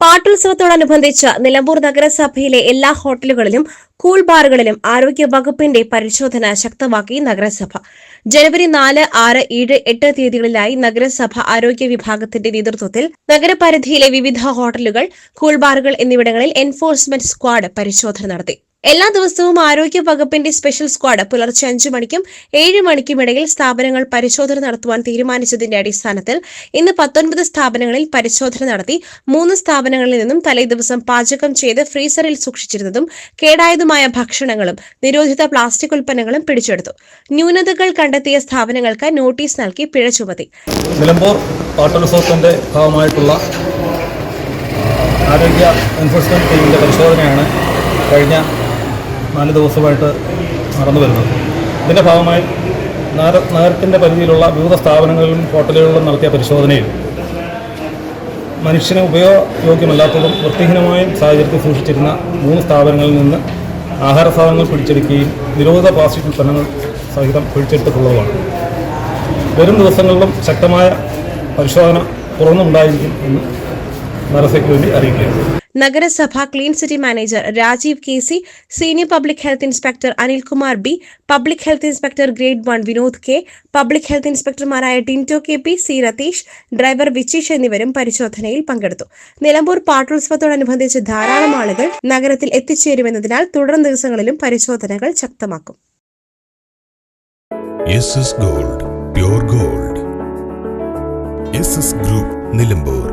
പാട്ടുത്സവത്തോടനുബന്ധിച്ച് നിലമ്പൂർ നഗരസഭയിലെ എല്ലാ ഹോട്ടലുകളിലും കൂൾ ബാറുകളിലും ആരോഗ്യ വകുപ്പിന്റെ പരിശോധന ശക്തമാക്കി നഗരസഭ. ജനുവരി നാല് ആറ് ഏഴ് എട്ട് തീയതികളിലായി നഗരസഭ ആരോഗ്യ വിഭാഗത്തിന്റെ നേതൃത്വത്തിൽ നഗരപരിധിയിലെ വിവിധ ഹോട്ടലുകൾ കൂൾ ബാറുകൾ എന്നിവിടങ്ങളിൽ എൻഫോഴ്സ്മെന്റ് സ്ക്വാഡ് പരിശോധന നടത്തി. എല്ലാ ദിവസവും ആരോഗ്യ വകുപ്പിന്റെ സ്പെഷ്യൽ സ്ക്വാഡ് പുലർച്ചെ അഞ്ചു മണിക്കും ഏഴ് മണിക്കും ഇടയിൽ സ്ഥാപനങ്ങൾ പരിശോധന നടത്തുവാൻ തീരുമാനിച്ചതിന്റെ അടിസ്ഥാനത്തിൽ ഇന്ന് പത്തൊൻപത് സ്ഥാപനങ്ങളിൽ പരിശോധന നടത്തി മൂന്ന് സ്ഥാപനങ്ങളിൽ നിന്നും തലേദിവസം പാചകം ചെയ്ത് ഫ്രീസറിൽ സൂക്ഷിച്ചിരുന്നതും കേടായതുമായ ഭക്ഷണങ്ങളും നിരോധിത പ്ലാസ്റ്റിക് ഉൽപ്പന്നങ്ങളും പിടിച്ചെടുത്തു. ന്യൂനതകൾ കണ്ടെത്തിയ സ്ഥാപനങ്ങൾക്ക് നോട്ടീസ് നൽകി പിഴ ചുമത്തി. ആരോഗ്യ കഴിഞ്ഞ നാല് ദിവസമായിട്ട് നടന്നു വരുന്നത്. ഇതിന്റെ ഭാഗമായി നഗര നഗരത്തിന്റെ പരിധിയിലുള്ള വിവിധ സ്ഥാപനങ്ങളിലും ഹോട്ടലുകളിലും നടത്തിയ പരിശോധനയിൽ മനുഷ്യന് ഉപയോഗയോഗ്യമല്ലാത്തതും വൃത്തിഹീനമായും സാഹചര്യത്തിൽ സൂക്ഷിച്ചിരുന്ന മൂന്ന് സ്ഥാപനങ്ങളിൽ നിന്ന് ആഹാര സാധനങ്ങൾ പിടിച്ചെടുക്കുകയും നിരോധിത പ്ലാസ്റ്റിക് ഉൽപ്പന്നങ്ങൾ സഹിതം പിടിച്ചെടുത്തിട്ടുള്ളതുമാണ്. വരും ദിവസങ്ങളിലും ശക്തമായ പരിശോധന തുറന്നുണ്ടായിരിക്കും എന്ന് നഗരസഭയ്ക്ക് വേണ്ടി അറിയിക്കുകയാണ്. നഗരസഭ clean city manager Rajeev K C senior public health inspector Anilkumar B public health inspector grade one Vinod K public health ഇൻസ്പെക്ടർമാരായ Tinto K P C Ratheesh driver Vicheesh എന്നിവരും പരിശോധനയിൽ പങ്കെടുത്തു. നിലമ്പൂർ പാട്ടോത്സവത്തോടനുബന്ധിച്ച് ധാരാളം ആളുകൾ നഗരത്തിൽ എത്തിച്ചേരുമെന്നതിനാൽ തുടർ ദിവസങ്ങളിലും പരിശോധനകൾ ശക്തമാക്കും. Gold pure gold group Nilambur